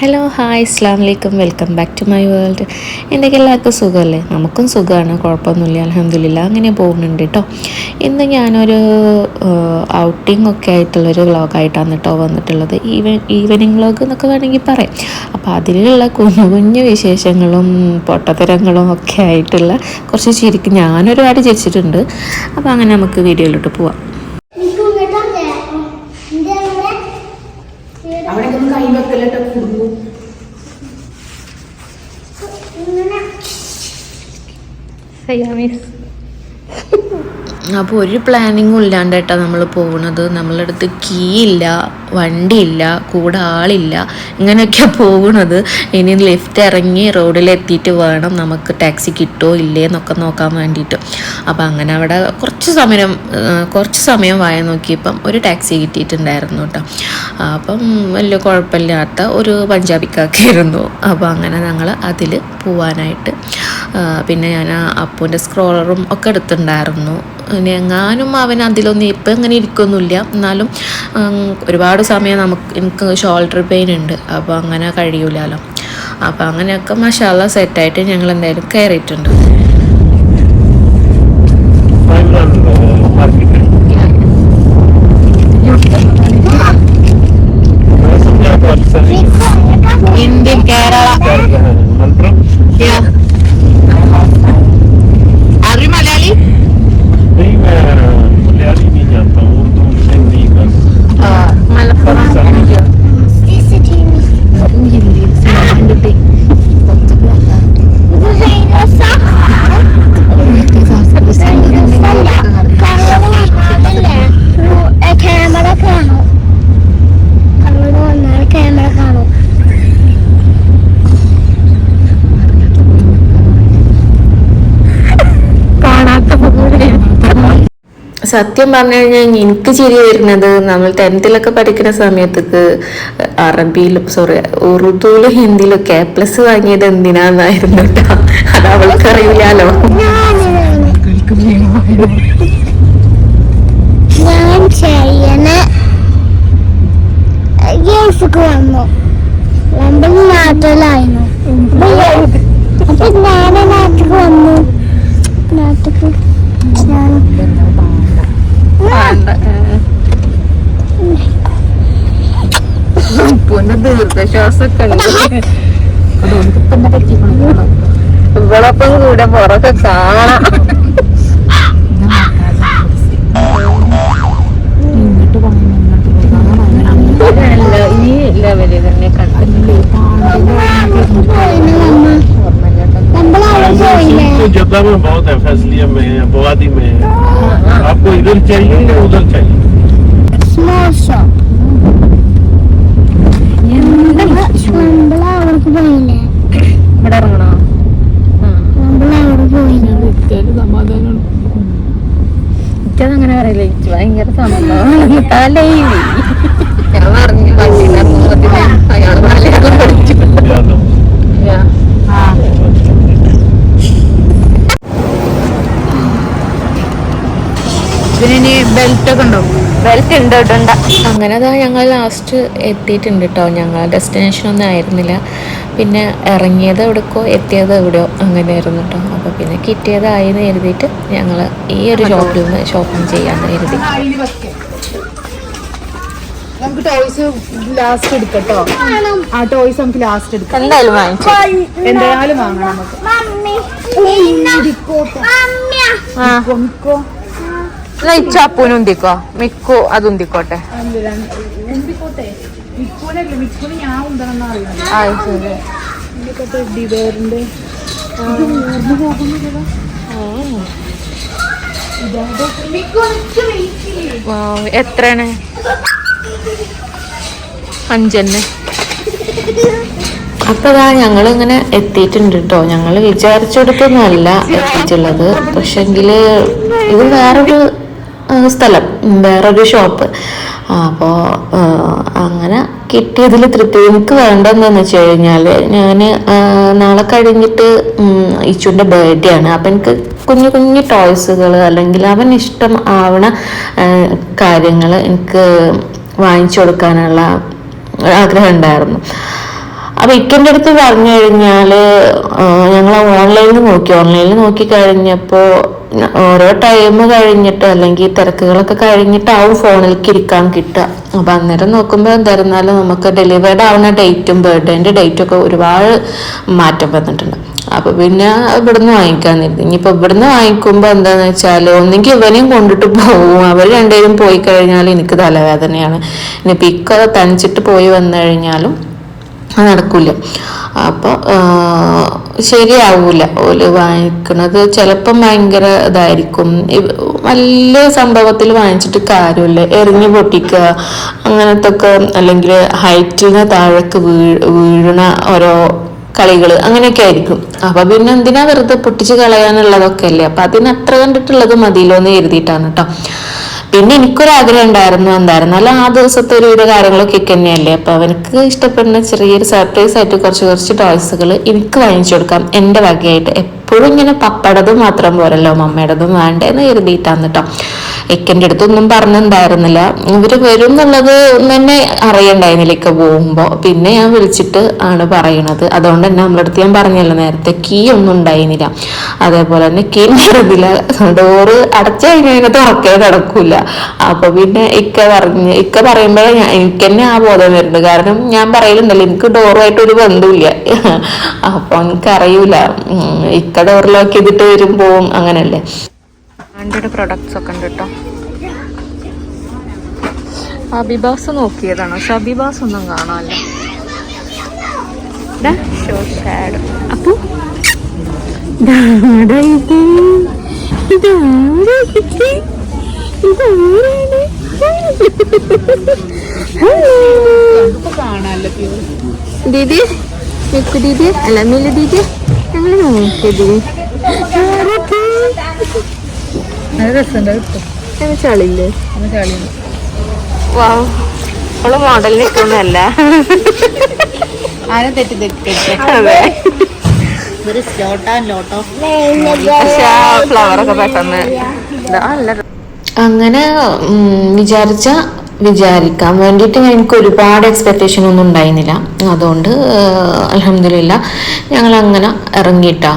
Hello hi ഇസ്ലാം വലൈക്കും welcome back to my world എന്തൊക്കെ എല്ലാവർക്കും സുഖമല്ലേ? നമുക്കും സുഖമാണ്. കുഴപ്പമൊന്നുമില്ല. അലഹമില്ല അങ്ങനെ പോകുന്നുണ്ട് കേട്ടോ ഇന്ന് ഞാനൊരു ഔട്ടിംഗ് ഒക്കെ ആയിട്ടുള്ളൊരു വ്ളോഗായിട്ടാണ് കേട്ടോ വന്നിട്ടുള്ളത്. ഈവൻ ഈവനിങ് വ്ളോഗ് എന്നൊക്കെ വേണമെങ്കിൽ പറയാം. അപ്പോൾ അതിലുള്ള കുഞ്ഞു കുഞ്ഞു വിശേഷങ്ങളും പൊട്ടത്തരങ്ങളും ഒക്കെ ആയിട്ടുള്ള കുറച്ച് ചിരിക്കും ഞാനൊരുപാട് ചിരിച്ചിട്ടുണ്ട്. അപ്പോൾ അങ്ങനെ നമുക്ക് വീഡിയോയിലോട്ട് പോവാം. ഒന്ന് കൈ വെക്കലിട്ട് കുടുങ്ങും അപ്പോൾ ഒരു പ്ലാനിങ്ങും ഇല്ലാണ്ട് കേട്ടോ നമ്മൾ പോകുന്നത് നമ്മളടുത്ത് അടുത്ത് കീ ഇല്ല വണ്ടിയില്ല കൂടെ ആളില്ല ഇങ്ങനെയൊക്കെ പോകുന്നത് ഇനി ലിഫ്റ്റ് ഇറങ്ങി റോഡിലെത്തിയിട്ട് വേണം നമുക്ക് ടാക്സി കിട്ടുമോ ഇല്ലേ എന്നൊക്കെ നോക്കാൻ വേണ്ടിയിട്ട്. അപ്പോൾ അങ്ങനെ അവിടെ കുറച്ച് സമയം കുറച്ച് സമയം വായ നോക്കിയപ്പം ഒരു ടാക്സി കിട്ടിയിട്ടുണ്ടായിരുന്നു കേട്ടോ. അപ്പം വലിയ കുഴപ്പമില്ലാത്ത ഒരു പഞ്ചാബിക്കാക്കിയിരുന്നു അപ്പോൾ അങ്ങനെ ഞങ്ങൾ അതിൽ പോവാനായിട്ട് പിന്നെ ഞാൻ അപ്പൂന്റെ സ്ക്രോളറും ഒക്കെ എടുത്തിട്ടുണ്ടായിരുന്നു. എങ്ങാനും അവൻ അതിലൊന്നും ഇപ്പം ഇങ്ങനെ ഇരിക്കൊന്നുമില്ല. എന്നാലും ഉം, ഒരുപാട് സമയം നമുക്ക് എനിക്ക് ഷോൾഡർ പെയിൻ ഉണ്ട്. അപ്പോൾ അങ്ങനെ കഴിയൂലല്ലോ അപ്പോൾ അങ്ങനെയൊക്കെ മഷാല സെറ്റായിട്ട് ഞങ്ങൾ എന്തായാലും കയറിയിട്ടുണ്ട് ഇന്ത്യൻ കേരള സത്യം പറഞ്ഞു കഴിഞ്ഞാൽ എനിക്ക് ചിരി വരുന്നത് നമ്മൾ ടെൻത്തിലൊക്കെ പഠിക്കുന്ന സമയത്തേക്ക് അറബിയിലും സോറി ഉറുദുവിലും ഹിന്ദിയിലും കെ പ്ലസ് വാങ്ങിയത് എന്തിനാന്നായിരുന്നു അത് അവൾക്ക് അറിയില്ലല്ലോ ഞാൻ ചെയ്യണ വന്നു. നാട്ടിലായിരുന്നു അപ്പൊ ഞാൻ നാട്ടിൽ വന്നു നാട്ടിൽ ഞാൻ ദീർഘശ്വാസമൊക്കെ ഇവളൊപ്പം കൂടെ പുറക്കെ കാണാം ഈ ലെവലിൽ തന്നെ കണ്ടില്ലേ നമ്മൾ അവിടെ പോയില്ലേ जद्दा में बहुत है फैसलिया में है बुआदी में है आपको इधर चाहिए या उधर चाहिए സ്മോൾ ഷോപ്പ് എനിക്കതങ്ങനെ എനിക്ക് ഭയങ്കര സമ്മതമാണ് തലയിൽ ഞാൻ പറഞ്ഞു പറ്റില്ല അയാൾ മലയാളം പഠിച്ചു ബെൽറ്റ് ഒക്കെ ഉണ്ടോ? ബെൽറ്റ് ഉണ്ട് ഇടണ്ട. അങ്ങനെ അതാ ഞങ്ങൾ ലാസ്റ്റ് എത്തിയിട്ടുണ്ട് കേട്ടോ ഞങ്ങൾ ഡെസ്റ്റിനേഷൻ ഒന്നും ആയിരുന്നില്ല. പിന്നെ ഇറങ്ങിയത് എവിടെക്കോ എത്തിയത് എവിടെയോ അങ്ങനെയായിരുന്നു കേട്ടോ അപ്പോൾ പിന്നെ കിട്ടിയതായി എന്ന് കരുതിയിട്ട് ഞങ്ങൾ ഈ ഒരു ഷോപ്പിൽ നിന്ന് ഷോപ്പിംഗ് ചെയ്യാമെന്ന് കരുതി. നമുക്ക് ടോയ്സ് ലാസ്റ്റ് എടുക്കട്ടോ ആ ടോയ്സ് നമുക്ക് ലാസ്റ്റ് എടുക്കാം. എന്തായാലും വാങ്ങിച്ചു എന്തായാലും വാങ്ങണം നമുക്ക്. എന്നാ ഇച്ചാപ്പൂനുന്തിക്കോ മിക്കു ബെയറിന്റെ ആ, എത്രയാണ്? അഞ്ചന്നെ അപ്പതാ ഞങ്ങൾ ഇങ്ങനെ എത്തിയിട്ടുണ്ട് കേട്ടോ ഞങ്ങൾ വിചാരിച്ചെടുത്തൊന്നുമല്ല എത്തിയിട്ടുള്ളത്. പക്ഷെങ്കിൽ ഇത് വേറൊരു സ്ഥലം വേറൊരു ഷോപ്പ് അപ്പോൾ അങ്ങനെ കിട്ടിയതിൽ തൃപ്തി. എനിക്ക് വേണ്ടതെന്ന് വെച്ച് കഴിഞ്ഞാൽ ഞാൻ നാളെ കഴിഞ്ഞിട്ട് ഇച്ചുന്റെ ബർത്ത്ഡേ ആണ്. അപ്പം എനിക്ക് കുഞ്ഞു കുഞ്ഞു ടോയ്സുകൾ അല്ലെങ്കിൽ അവൻ ഇഷ്ടം ആവണ കാര്യങ്ങൾ എനിക്ക് വാങ്ങിച്ചു കൊടുക്കാനുള്ള ആഗ്രഹം ഉണ്ടായിരുന്നു. അപ്പൊ ഇക്കന്റെ അടുത്ത് പറഞ്ഞു കഴിഞ്ഞാൽ ഞങ്ങൾ ഓൺലൈനിൽ നോക്കി. ഓൺലൈനിൽ നോക്കി കഴിഞ്ഞപ്പോ ഓരോ ടൈം കഴിഞ്ഞിട്ട് അല്ലെങ്കിൽ തിരക്കുകളൊക്കെ കഴിഞ്ഞിട്ടാവും ഫോണിലേക്ക് ഇരിക്കാൻ കിട്ടുക. അപ്പൊ അന്നേരം നോക്കുമ്പോൾ എന്തായിരുന്നാലും നമുക്ക് ഡെലിവേർഡ് ആവുന്ന ഡേറ്റും ബർത്ത്ഡേന്റെ ഡേറ്റും ഒക്കെ ഒരുപാട് മാറ്റം വന്നിട്ടുണ്ട്. അപ്പൊ പിന്നെ ഇവിടുന്ന് കരുതി ഇനിയിപ്പോ ഇവിടുന്ന് വാങ്ങിക്കുമ്പോ എന്താന്ന് വെച്ചാൽ ഒന്നെങ്കിൽ ഇവനെയും കൊണ്ടിട്ട് പോകും അവർ രണ്ടുപേരും പോയി കഴിഞ്ഞാൽ എനിക്ക് തലവേദനയാണ്. ഇനി ഇക്ക തനിച്ചിട്ട് പോയി വന്നു കഴിഞ്ഞാലും അത് നടക്കൂല. അപ്പോൾ ശരിയാവൂല. ഓൽ വാങ്ങിക്കണത് ചിലപ്പം ഭയങ്കര ഇതായിരിക്കും. നല്ല സംഭവത്തിൽ വാങ്ങിച്ചിട്ട് കാര്യമില്ല. എറിഞ്ഞു പൊട്ടിക്കുക അങ്ങനത്തെ ഒക്കെ അല്ലെങ്കിൽ ഹൈറ്റിന് താഴേക്ക് വീ വീഴണ ഓരോ കളികൾ അങ്ങനെയൊക്കെ ആയിരിക്കും. അപ്പൊ പിന്നെ എന്തിനാ വെറുതെ പൊട്ടിച്ച് കളയാനുള്ളതൊക്കെ അല്ലേ? അപ്പൊ അതിന് അത്ര കണ്ടിട്ടുള്ളത് മതിയിലോന്ന് എന്ന് എഴുതിയിട്ടാണ് കേട്ടോ പിന്നെ എനിക്കൊരാഗ്രഹം ഉണ്ടായിരുന്നു എന്തായിരുന്നു. അല്ല ആ ദിവസത്തെ ഒരുവിധ കാര്യങ്ങളൊക്കെ തന്നെയല്ലേ. അപ്പൊ അവനക്ക് ഇഷ്ടപ്പെടുന്ന ചെറിയൊരു സർപ്രൈസ് ആയിട്ട് കുറച്ച് കുറച്ച് ടോയ്സുകൾ എനിക്ക് വാങ്ങിച്ചു കൊടുക്കാം. എന്റെ വകയായിട്ട് എപ്പോഴും ഇങ്ങനെ പപ്പടത് മാത്രം പോരല്ലോ മമ്മയുടേതും വേണ്ടേന്ന് കരുതിയിട്ടാന്ന് കേട്ടോ എക്കന്റെ അടുത്തൊന്നും പറഞ്ഞിട്ടുണ്ടായിരുന്നില്ല ഇവർ വരും എന്നുള്ളത് തന്നെ അറിയണ്ടായിരുന്നില്ല ഇക്ക പിന്നെ ഞാൻ വിളിച്ചിട്ട് ആണ് പറയണത്. അതുകൊണ്ട് തന്നെ നമ്മളെ അടുത്ത് ഞാൻ പറഞ്ഞല്ലോ നേരത്തെ കീ ഒന്നും ഉണ്ടായിരുന്നില്ല. അതേപോലെ തന്നെ കീ ഉണ്ടായിരുന്നില്ല. ഡോറ് അടച്ചു കഴിഞ്ഞാൽ തുറക്കേ നടക്കൂല. അപ്പൊ പിന്നെ ഇക്ക പറഞ്ഞ് ഇക്ക പറയുമ്പോഴേ എനിക്ക് തന്നെ ആ ബോധം വരുന്നത്. കാരണം ഞാൻ പറയലുണ്ടല്ലോ എനിക്ക് ഡോറുമായിട്ട് ഒരു ബന്ധമില്ല അപ്പൊ എനിക്കറിയൂല. ഉം, ഡോർ ലോക്ക് ചെയ്തിട്ട് വരുമ്പോ അങ്ങനെയല്ലേ ആന്റിയുടെ പ്രൊഡക്ട്സ് ഒക്കെ ഉണ്ട് കേട്ടോ അബിബാസ് നോക്കിയതാണ്? പക്ഷെ അബിബാസ് ഒന്നും കാണാനില്ല. ദാ, ഷോ ഷാഡോ അപ്പു കാണാല്ലോ ദീദി മിക്കു ദീദി. അല്ല മിലു ദീദി. ഞങ്ങൾ ചളില്ലേ അവൾ മോഡൽ നിൽക്കുന്നല്ല ആരും തെറ്റി തെറ്റി ഫ്ലവറൊക്കെ പെട്ടെന്ന് നല്ല അങ്ങനെ വിചാരിച്ച വിചാരിക്കാൻ വേണ്ടിയിട്ട് എനിക്ക് ഒരുപാട് എക്സ്പെക്റ്റേഷൻ ഒന്നും ഉണ്ടായിരുന്നില്ല. അതുകൊണ്ട് അലഹമില്ല ഞങ്ങൾ അങ്ങനെ ഇറങ്ങിയിട്ടാ.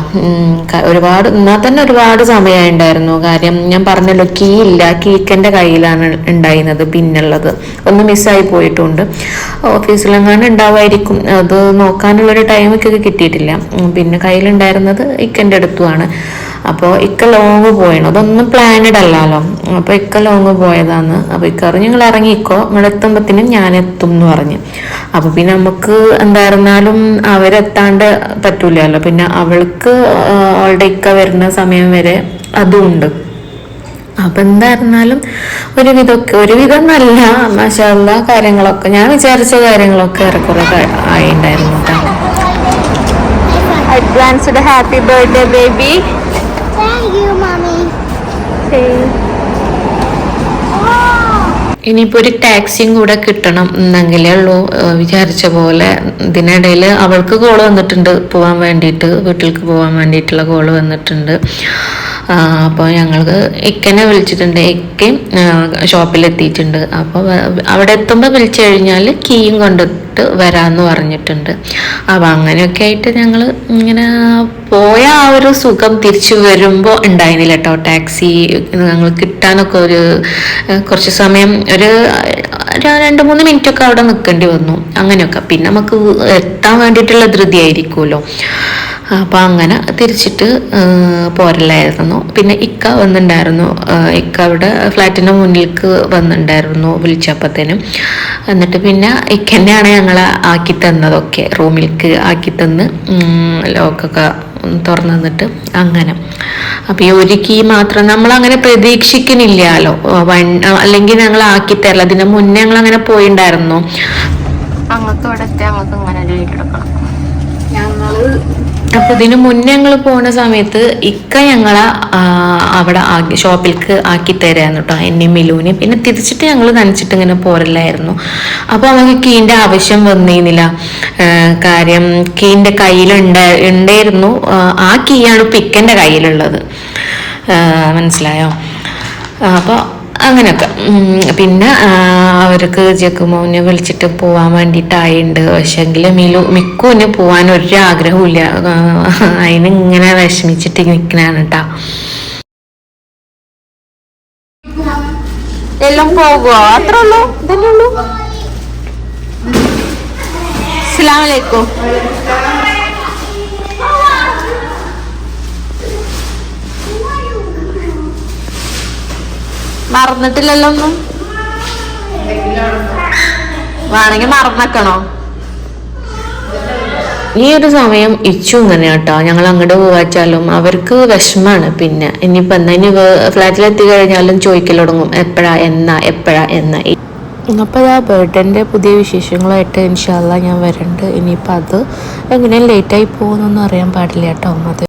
ഒരുപാട് എന്നാൽ തന്നെ ഒരുപാട് സമയമുണ്ടായിരുന്നു കാര്യം ഞാൻ പറഞ്ഞല്ലോ കീ ഇല്ല കീക്കന്റെ കയ്യിലാണ് ഉണ്ടായിരുന്നത് പിന്നുള്ളത്. ഒന്ന് മിസ്സായി പോയിട്ടുണ്ട്. ഓഫീസിലെങ്ങാണ്ട് ഉണ്ടാവായിരിക്കും. അത് നോക്കാനുള്ളൊരു ടൈമൊക്കെ കിട്ടിയിട്ടില്ല. പിന്നെ കയ്യിലുണ്ടായിരുന്നത് ഇക്കന്റെ അടുത്തുമാണ് അപ്പോൾ ഇക്ക ലോങ് പോയണം. അതൊന്നും പ്ലാനഡ് അല്ലല്ലോ. അപ്പോൾ ഇക്ക ലോങ് പോയതാണ്. അപ്പോൾ ഇക്ക പറഞ്ഞു ഞങ്ങൾ ഇറങ്ങിക്കോ. നിങ്ങൾ എത്തുമ്പത്തിനും ഞാൻ എത്തും എന്ന് പറഞ്ഞു. അപ്പോൾ പിന്നെ നമുക്ക് എന്തായിരുന്നാലും അവരെത്താണ്ട് പറ്റൂലല്ലോ. പിന്നെ അവൾക്ക് അവളുടെ ഇക്ക വരുന്ന സമയം വരെ അതും ഉണ്ട് അപ്പൊ എന്തായിരുന്നാലും ഒരുവിധമൊക്കെ ഒരുവിധം നല്ല മഷാല്ല കാര്യങ്ങളൊക്കെ. ഞാൻ വിചാരിച്ച കാര്യങ്ങളൊക്കെ ഏറെക്കുറെ ക- ആയിണ്ടായിരുന്നു advanced happy birthday baby Where are you, mommy? Say. ഇനിയിപ്പോ ഒരു ടാക്സിയും കൂടെ കിട്ടണം എന്നെങ്കിലേ ഉള്ളൂ. വിചാരിച്ച പോലെ ഇതിനിടയിൽ അവൾക്ക് കോൾ വന്നിട്ടുണ്ട് പോകാൻ വേണ്ടിയിട്ട് വീട്ടിലേക്ക് പോകാൻ വേണ്ടിയിട്ടുള്ള കോൾ വന്നിട്ടുണ്ട്. അപ്പോൾ ഞങ്ങൾക്ക് ഇക്കനെ വിളിച്ചിട്ടുണ്ട്. ഇക്കയും ഷോപ്പിലെത്തിയിട്ടുണ്ട്. അപ്പോൾ അവിടെ എത്തുമ്പോൾ വിളിച്ചു കഴിഞ്ഞാൽ കീയും കൊണ്ടിട്ട് വരാമെന്ന് പറഞ്ഞിട്ടുണ്ട്. അപ്പോൾ അങ്ങനെയൊക്കെ ആയിട്ട് ഞങ്ങൾ ഇങ്ങനെ പോയ ആ ഒരു സുഖം തിരിച്ചു വരുമ്പോൾ ഉണ്ടായിരുന്നില്ല കേട്ടോ ടാക്സി ഞങ്ങൾ കിട്ടാനൊക്കെ ഒരു കുറച്ച് സമയം ഒരു രണ്ട് മൂന്ന് മിനിറ്റ് ഒക്കെ അവിടെ നിൽക്കേണ്ടി വന്നു. അങ്ങനെയൊക്കെ. പിന്നെ നമുക്ക് എത്താൻ വേണ്ടിയിട്ടുള്ള ധൃതി ആയിരിക്കുമല്ലോ. അപ്പം അങ്ങനെ തിരിച്ചിട്ട് പോരലായിരുന്നു. പിന്നെ ഇക്ക വന്നിട്ടുണ്ടായിരുന്നു. ഇക്ക അവിടെ ഫ്ലാറ്റിന്റെ മുന്നിലേക്ക് വന്നിട്ടുണ്ടായിരുന്നു വിളിച്ചപ്പത്തേനും. എന്നിട്ട് പിന്നെ ഇക്കന്നെയാണ് ഞങ്ങളെ ആക്കി തന്നതൊക്കെ. റൂമിലേക്ക് ആക്കി തന്ന് ലോക്കൊക്കെ തുറന്നു തന്നിട്ട് അങ്ങനെ. അപ്പൊ ഈ ഒരു കീ മാത്രം നമ്മൾ അങ്ങനെ പ്രതീക്ഷിക്കുന്നില്ലല്ലോ വൺ അല്ലെങ്കിൽ ഞങ്ങൾ ആക്കി തരില്ല. അതിന് മുന്നേ ഞങ്ങൾ അങ്ങനെ പോയിണ്ടായിരുന്നു എത്തി അങ്ങക്ക് ഇങ്ങനെ കിടക്കണം ഞങ്ങൾ അപ്പൊ ഇതിനു മുന്നേ ഞങ്ങൾ പോണ സമയത്ത് ഇക്ക ഞങ്ങളെ അവിടെ ആക്കി ഷോപ്പിലേക്ക് ആക്കി തരായിരുന്നു കേട്ടോ എന്നെ മിലൂന്. പിന്നെ തിരിച്ചിട്ട് ഞങ്ങൾ നനച്ചിട്ട് ഇങ്ങനെ പോരല്ലായിരുന്നു. അപ്പൊ നമുക്ക് കീന്റെ ആവശ്യം വന്നിരുന്നില്ല. കാര്യം കീന്റെ കയ്യിലുണ്ട ഉണ്ടായിരുന്നു. ആ, കീയാണ് പിക്കന്റെ കയ്യിലുള്ളത്. മനസ്സിലായോ? അപ്പൊ അങ്ങനെയൊക്കെ പിന്നെ അവർക്ക് ജക്കുമോനെ വിളിച്ചിട്ട് പോവാൻ വേണ്ടിയിട്ടായിട്ടുണ്ട് പക്ഷെങ്കിൽ മിലു മിക്കുവിന് പോകാൻ ഒരു ആഗ്രഹമില്ല അതിന് ഇങ്ങനെ വിഷമിച്ചിട്ട് നിൽക്കണാണ് കേട്ടാ എല്ലാം പോകുമോ അത്ര ഉള്ളൂ? ഇതല്ലേ ഉള്ളൂ? അസ്സലാമലൈക്കും മറന്നിട്ടില്ലല്ലോ ഒന്നും? വേണമെങ്കിൽ മറന്നേക്കണോ? ഈ ഒരു സമയം ഇച്ചു ഇങ്ങനെ കേട്ടോ ഞങ്ങൾ അങ്ങോട്ട് പോവാച്ചാലും അവർക്ക് വിഷമാണ് പിന്നെ ഇനിയിപ്പോൾ എന്താ? ഇനി ഫ്ലാറ്റിലെത്തി കഴിഞ്ഞാലും ചോദിക്കൽ തുടങ്ങും. എപ്പോഴാ എന്നാ എപ്പോഴാ എന്നാ. അപ്പോൾ ആ ബേർഡന്റെ പുതിയ വിശേഷങ്ങളായിട്ട് ഇൻഷാല്ല ഞാൻ വരുന്നുണ്ട് ഇനിയിപ്പോൾ അത് എങ്ങനെയും ലേറ്റായി പോകുന്നൊന്നും അറിയാൻ പാടില്ല കേട്ടോ. അത്